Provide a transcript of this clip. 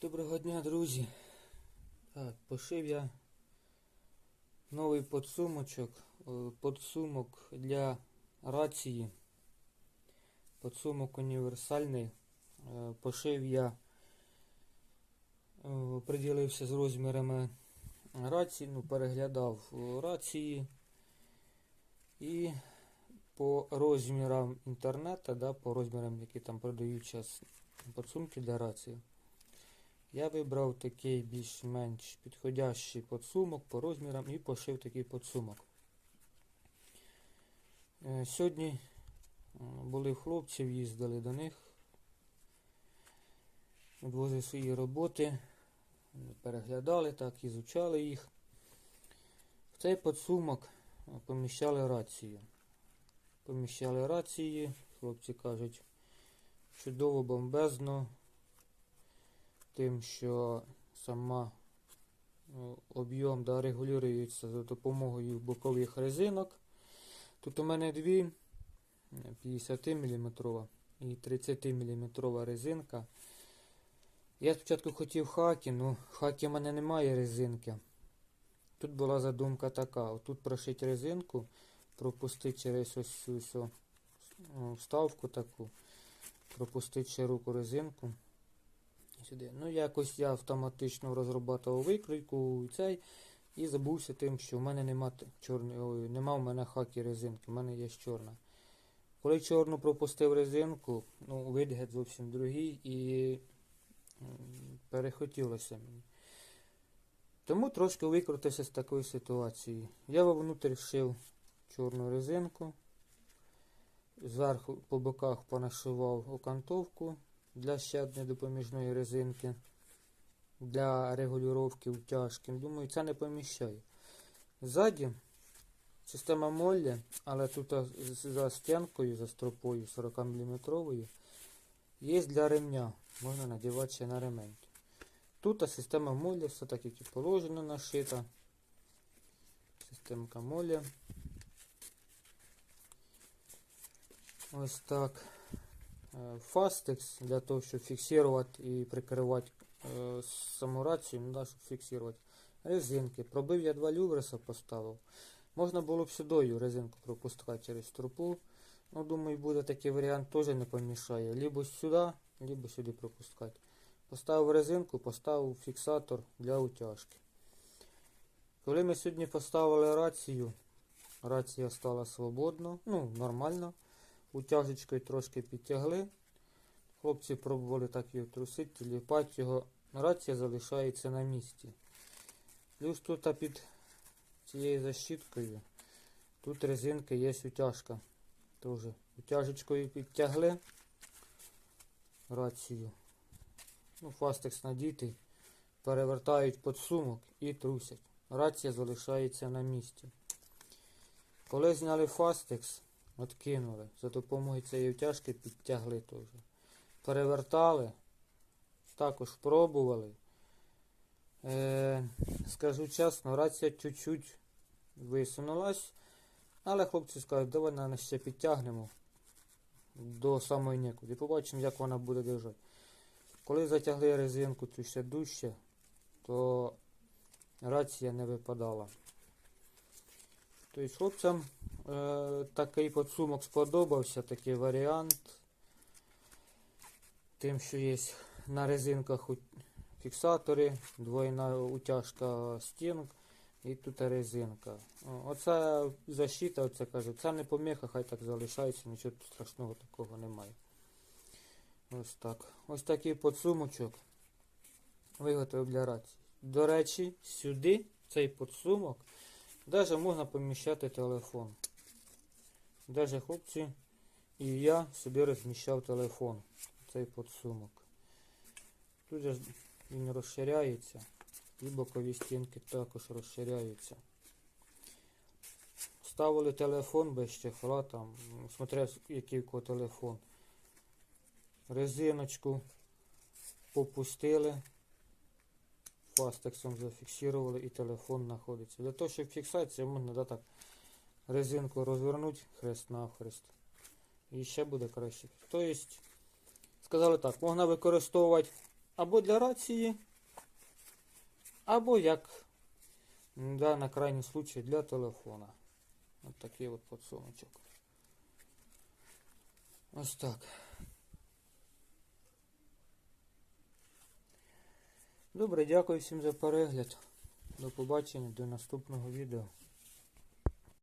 Доброго дня, друзі. Так, пошив я новий подсумочок, е, подсумок для рації. Подсумок універсальний. Е, Пошив я, е, приділився з розмірами рації, ну, переглядав рації і по розмірам інтернету, да, по розмірам, які там продають зараз подсумки для рації. Я вибрав такий більш-менш підходящий подсумок по розмірам і пошив такий подсумок. Е, Сьогодні е, були в хлопців, їздили до них, відвозили свої роботи, переглядали так, ізучали їх. В цей подсумок е, поміщали рацію. Поміщали рації, хлопці кажуть, чудово, бомбезно тим, що сама ну, об'єм да, регулюється за допомогою бокових резинок. Тут у мене дві 50 мм і 30 мм резинка. Я спочатку хотів хакі, але хакі в мене немає резинки. Тут була задумка така: отут прошити резинку, пропустити через ось цю ну, вставку таку, пропустити широку резинку сюди. Ну, якось я автоматично розробляв викройку і цей. І забувся тим, що в мене нема чорної, ой, нема в мене хакі резинки, в мене є чорна. Коли чорну пропустив резинку, ну, вигляд зовсім другий і перехотілося мені. Тому трошки викрутився з такої ситуації. Я вовнутрь вшив чорну резинку. Зверху по боках понашивав окантовку для ще допоміжної резинки для регулювання утяжки. Думаю, це не поміщає. Ззаді система Моллі, але тут за стінкою, за стропою 40 мм є для ремня. Можна надівати ще на ремень. Тут система Моллі, все так як і положено нашита. Системка Моллі. Ось так. Е, Фастекс для того, щоб фіксувати і прикривати е, саму рацію, ну, да, щоб фіксувати. Резинки. Пробив я два лювреса, поставив. Можна було б сюдою резинку пропускати через трупу. Ну, думаю, буде такий варіант, теж не помішає. Либо сюди, либо сюди пропускати. Поставив резинку, поставив фіксатор для утяжки. Коли ми сьогодні поставили рацію, рація стала свободно, ну, нормально. Утяжечкою трошки підтягли. Хлопці пробували так його трусити, ліпати його. Рація залишається на місці. Плюс тут під цією защіткою, тут резинка є утяжка. Теж утяжечкою підтягли рацію. Ну, фастекс надітий, перевертають під сумок і трусять. Рація залишається на місці. Коли зняли фастекс, Откинули. За допомогою цієї втяжки підтягли теж. Перевертали. Також пробували. Е, скажу чесно, рація чуть-чуть висунулась. Але хлопці скажуть, давай на ще підтягнемо до самої некуди. І побачимо, як вона буде держати. Коли затягли резинку цю ще дужче, то рація не випадала. Тобто хлопцям е, такий подсумок сподобався, такий варіант. Тим, що є на резинках фіксатори, двойна утяжка стінок і тут резинка. Оце защита, оце кажу, це не поміха, хай так залишається, нічого страшного такого немає. Ось так. Ось такий подсумочок виготовив для рації. До речі, сюди цей подсумок Даже можна поміщати телефон. Даже хлопці і я собі розміщав телефон. Цей подсумок. Тут він розширяється. І бокові стінки також розширяються. Ставили телефон без чехла, там, смотря який кого телефон. Резиночку попустили фастексом зафіксували і телефон знаходиться. Для того, щоб фіксація, можна да, так, резинку розвернути хрест навхрест. І ще буде краще. Тобто, сказали так, можна використовувати або для рації, або як да, на крайній случай для телефона. Ось такий от подсумочок. Ось так. Добре, дякую всім за перегляд. До побачення, до наступного відео.